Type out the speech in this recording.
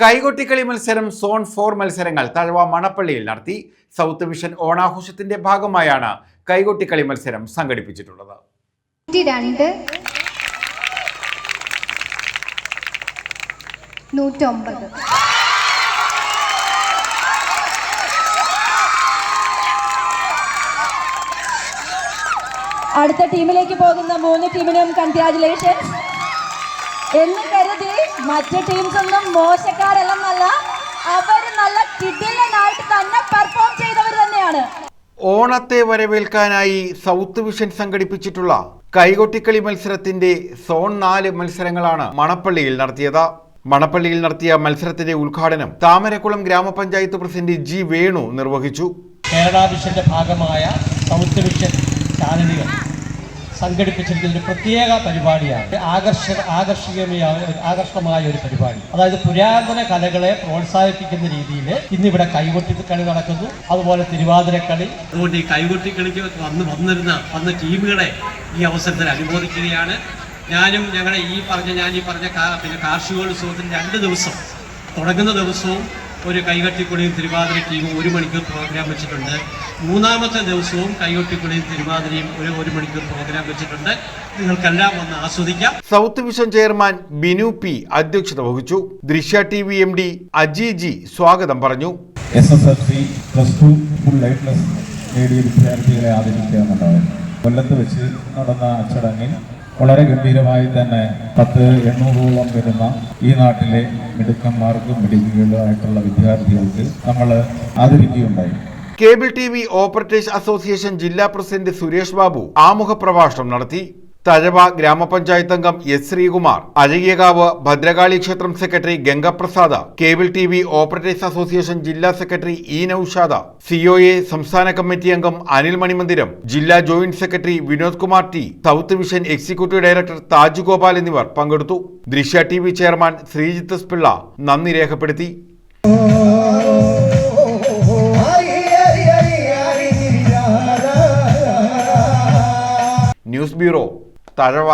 കൈകൊട്ടിക്കളി മത്സരം zone four മത്സരങ്ങൾ തഴവ മണപ്പള്ളിയിൽ നടത്തി സൗത്ത് വിഷൻ ഓണാഘോഷത്തിന്റെ ഭാഗമായാണ് കൈകൊട്ടിക്കളി മത്സരം സംഘടിപ്പിച്ചിട്ടുള്ളത്. രണ്ട് നൂറ്റൊമ്പത്. അടുത്ത ടീമിലേക്ക് പോകുന്ന മൂന്ന് ടീമിനും കൺഗ്രാചുലേഷൻസ് എന്ന് കരുതി മറ്റു ടീംസ് ഒന്നും മോശക്കാരല്ലെന്നല്ല അവർ നല്ല കിടിലനായിട്ട് തന്നെ പെർഫോം ചെയ്തവർ തന്നെയാണ്. ഓണത്തെ വരവേൽക്കാനായി സൗത്ത് വിഷൻ സംഘടിപ്പിച്ചിട്ടുള്ള കൈകൊട്ടിക്കളി മത്സരത്തിന്റെ സോൺ നാല് മത്സരങ്ങളാണ് മണപ്പള്ളിയിൽ നടത്തിയത്. മണപ്പള്ളിയിൽ നടത്തിയ മത്സരത്തിന്റെ ഉദ്ഘാടനം താമരക്കുളം ഗ്രാമപഞ്ചായത്ത് പ്രസിഡന്റ് ജി വേണു നിർവഹിച്ചു. കേരള വിഷന്റെ ഭാഗമായ സൗത്ത് വിഷൻ ചാനലുകൾ സംഘടിപ്പിച്ചിരിക്കുന്ന ഒരു പ്രത്യേക പരിപാടിയാണ്. ആകർഷക ആകർഷകമായ ആകർഷകമായ ഒരു പരിപാടി. അതായത് പുരാതന കലകളെ പ്രോത്സാഹിപ്പിക്കുന്ന രീതിയിൽ ഇന്നിവിടെ കൈകൊട്ടി കളി നടക്കുന്നു. അതുപോലെ തിരുവാതിരക്കളി. അതുകൊണ്ട് ഈ കൈകൊട്ടി കളിക്ക് വന്ന് വന്നിരുന്ന വന്ന ടീമുകളെ ഈ അവസരത്തിൽ അനുമോദിക്കുകയാണ്. ഞാനും ഞങ്ങളുടെ ഈ പറഞ്ഞ ഞാൻ ഈ പറഞ്ഞ കാർഷികോത്സവത്തിന് രണ്ട് ദിവസം തുടങ്ങുന്ന ദിവസവും ഒരു കൈകൊട്ടിക്കുളിയും തിരുവാതിര ടീമും ഒരു മണിക്കൂർ പ്രോഗ്രാം വെച്ചിട്ടുണ്ട്. മൂന്നാമത്തെ ദിവസവും കൈകൊട്ടിക്കുളിയും തിരുവാതിരയും ഒരു ഒരു മണിക്കൂർ പ്രോഗ്രാം വെച്ചിട്ടുണ്ട്. നിങ്ങൾക്കെല്ലാം വന്ന് ആസ്വദിക്കാം. South Vision chairman Binu P അധ്യക്ഷത വഹിച്ചു. Drishya T V M D Aji G സ്വാഗതം പറഞ്ഞു. S S L C plus two full A plus നേടിയ വിദ്യാർത്ഥികളെ ആദരിക്കുക എന്നുണ്ടാവും കൊല്ലത്ത് വെച്ച് നടന്ന ചടങ്ങിൽ വളരെ ഗംഭീരമായി തന്നെ പത്ത് എണ്ണൂറോളം വരുന്ന ഈ നാട്ടിലെ മിടുക്കന്മാർക്കും മിടുക്കുകളായിട്ടുള്ള വിദ്യാർത്ഥികൾക്ക് നമ്മൾ ആദരിക്കുകയുണ്ടായി. Cable T V operators association ജില്ലാ പ്രസിഡന്റ് സുരേഷ് ബാബു ആമുഖ പ്രഭാഷണം നടത്തി. തഴവ ഗ്രാമപഞ്ചായത്ത് അംഗം എസ് ശ്രീകുമാർ അഴകിയകാവ് ഭദ്രകാളി ക്ഷേത്രം secretary Gangaprasad cable T V operators association ജില്ലാ സെക്രട്ടറി ഇ നൌഷാദ സിഒഎ സംസ്ഥാന കമ്മിറ്റി അംഗം അനിൽ മണിമന്ദിരം ജില്ലാ joint secretary Vinod Kumar T South Vision executive director Taj Gopal എന്നിവർ പങ്കെടുത്തു Drishya T V chairman Sreejith Pillai നന്ദി രേഖപ്പെടുത്തി ന്യൂസ് ബ്യൂറോ തഴവ